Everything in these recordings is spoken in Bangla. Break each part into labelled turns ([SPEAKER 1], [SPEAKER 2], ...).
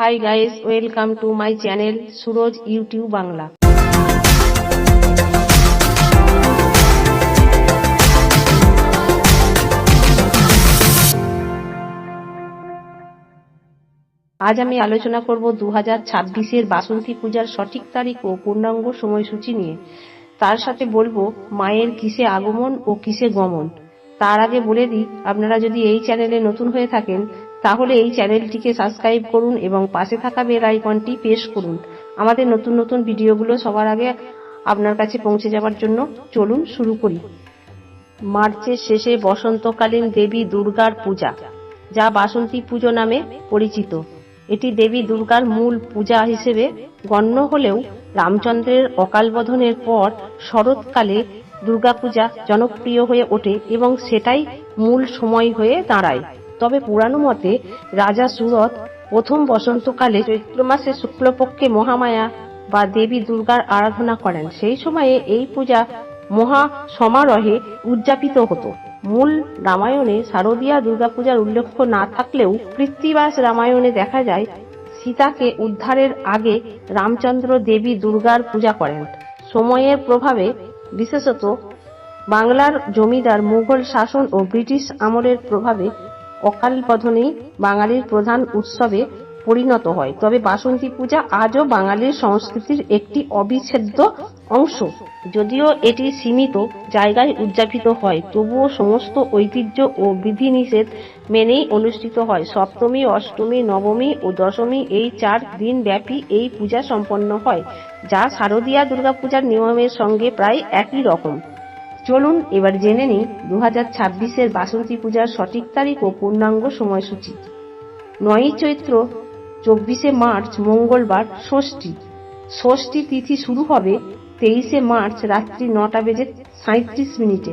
[SPEAKER 1] Hi guys welcome to my channel Suraj YouTube Bangla আজ আমি আলোচনা করব দু হাজার ছাব্বিশের বাসন্তী পূজার সঠিক তারিখ ও পূর্ণাঙ্গ সময়সূচি নিয়ে। তার সাথে বলব মায়ের কিসে আগমন ও কিসে গমন। তার আগে বলে দিই, আপনারা যদি এই চ্যানেলে নতুন হয়ে থাকেন তাহলে এই চ্যানেলটিকে সাবস্ক্রাইব করুন এবং পাশে থাকা বেল আইকনটি প্রেস করুন। আমাদের নতুন নতুন ভিডিওগুলো সবার আগে আপনার কাছে পৌঁছে যাওয়ার জন্য চলুন শুরু করি। মার্চের শেষে বসন্তকালীন দেবী দুর্গার পূজা, যা বাসন্তী পুজো নামে পরিচিত। এটি দেবী দুর্গার মূল পূজা হিসেবে গণ্য হলেও রামচন্দ্রের অকালবোধনের পর শরৎকালে দুর্গাপূজা জনপ্রিয় হয়ে ওঠে এবং সেটাই মূল সময় হয়ে দাঁড়ায়। তবে পুরানো মতে রাজা সুরত প্রথম বসন্তকালে চৈত্র মাসে শুক্লপক্ষে মহামায়া বা দেবী দুর্গার আরাধনা করেন। সেই সময়ে এই পূজা মহা সমারোহে উদযাপিত হতো। মূল রামায়ণে শারদীয়া দুর্গাপূজার উল্লেখ না থাকলেও কৃত্তিবাস রামায়ণে দেখা যায়, সীতাকে উদ্ধারের আগে রামচন্দ্র দেবী দুর্গার পূজা করেন। সময়ের প্রভাবে বিশেষত বাংলার জমিদার মুঘল শাসন ও ব্রিটিশ আমলের প্রভাবে অকাল বোধনেই বাঙালির প্রধান উৎসবে পরিণত হয়। তবে বাসন্তী পূজা আজও বাঙালির সংস্কৃতির একটি অবিচ্ছেদ্য অংশ। যদিও এটি সীমিত জায়গায় উদযাপিত হয়, তবুও সমস্ত ঐতিহ্য ও বিধিনিষেধ মেনেই অনুষ্ঠিত হয়। সপ্তমী, অষ্টমী, নবমী ও দশমী এই চার দিন ব্যাপী এই পূজা সম্পন্ন হয়, যা শারদীয়া দুর্গাপূজার নিয়মের সঙ্গে প্রায় একই রকম। চলুন, এবার জেনে নিই দু হাজার ছাব্বিশের বাসন্তী পূজার সঠিক তারিখ ও পূর্ণাঙ্গ সময়সূচি। নয়ই চৈত্র, চব্বিশে মার্চ, মঙ্গলবার, ষষ্ঠী। ষষ্ঠী তিথি শুরু হবে তেইশে মার্চ রাত্রি নটা বেজে সাঁত্রিশ মিনিটে।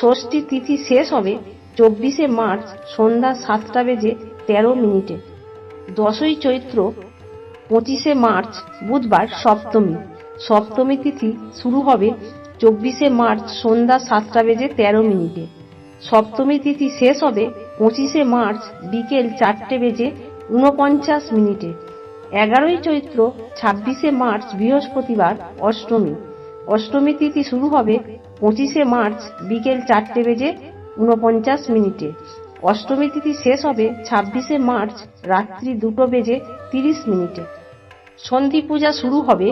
[SPEAKER 1] ষষ্ঠী তিথি শেষ হবে চব্বিশে মার্চ সন্ধ্যা সাতটা বেজে তেরো মিনিটে। দশই চৈত্র, পঁচিশে মার্চ বুধবার সপ্তমী। সপ্তমী তিথি শুরু হবে চব্বিশে মার্চ সন্ধ্যা সাতটা বেজে তেরো মিনিটে। সপ্তমী তিথি শেষ হবে পঁচিশে মার্চ বিকেল চারটে বেজে ঊনপঞ্চাশ মিনিটে। এগারোই চৈত্র ছাব্বিশে মার্চ বৃহস্পতিবার অষ্টমী। অষ্টমী তিথি শুরু হবে পঁচিশে মার্চ বিকেল চারটে বেজে ঊনপঞ্চাশ মিনিটে। অষ্টমী তিথি শেষ হবে ছাব্বিশে মার্চ রাত্রি দুটো বেজে তিরিশ মিনিটে। সন্ধি পূজা শুরু হবে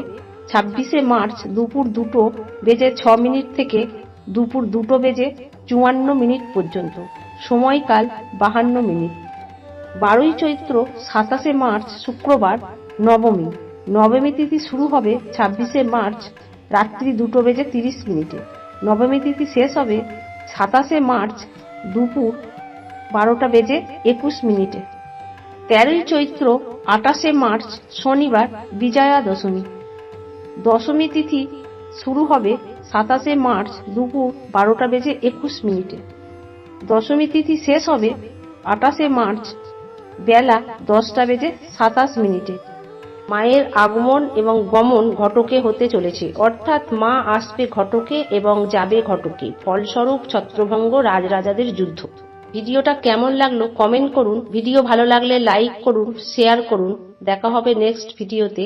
[SPEAKER 1] ছাব্বিশে মার্চ দুপুর দুটো বেজে ছ মিনিট থেকে দুপুর দুটো বেজে চুয়ান্ন মিনিট পর্যন্ত। সময়কাল বাহান্ন মিনিট। বারোই চৈত্র সাতাশে মার্চ শুক্রবার নবমী। নবমী তিথি শুরু হবে ছাব্বিশে মার্চ রাত্রি দুটো বেজে তিরিশ মিনিটে। নবমী তিথি শেষ হবে সাতাশে মার্চ দুপুর বারোটা বেজে একুশ মিনিটে। তেরোই চৈত্র আটাশে মার্চ শনিবার বিজয়া দশমী দশমী তিথি শুরু হবে সাতাশে মার্চ দুপুর বারোটা বেজে একুশ মিনিটে। দশমী তিথি শেষ হবে আটাশে মার্চ বেলা দশটা বেজে সাতাশ মিনিটে। মায়ের আগমন এবং গমন ঘটকে হতে চলেছে। অর্থাৎ মা আসবে ঘটকে এবং যাবে ঘটকে। ফলস্বরূপ ছত্রভঙ্গ রাজরাজাদের যুদ্ধ। ভিডিওটা কেমন লাগল কমেন্ট করুন। ভিডিও ভালো লাগলে লাইক করুন শেয়ার করুন। দেখা হবে নেক্সট ভিডিওতে।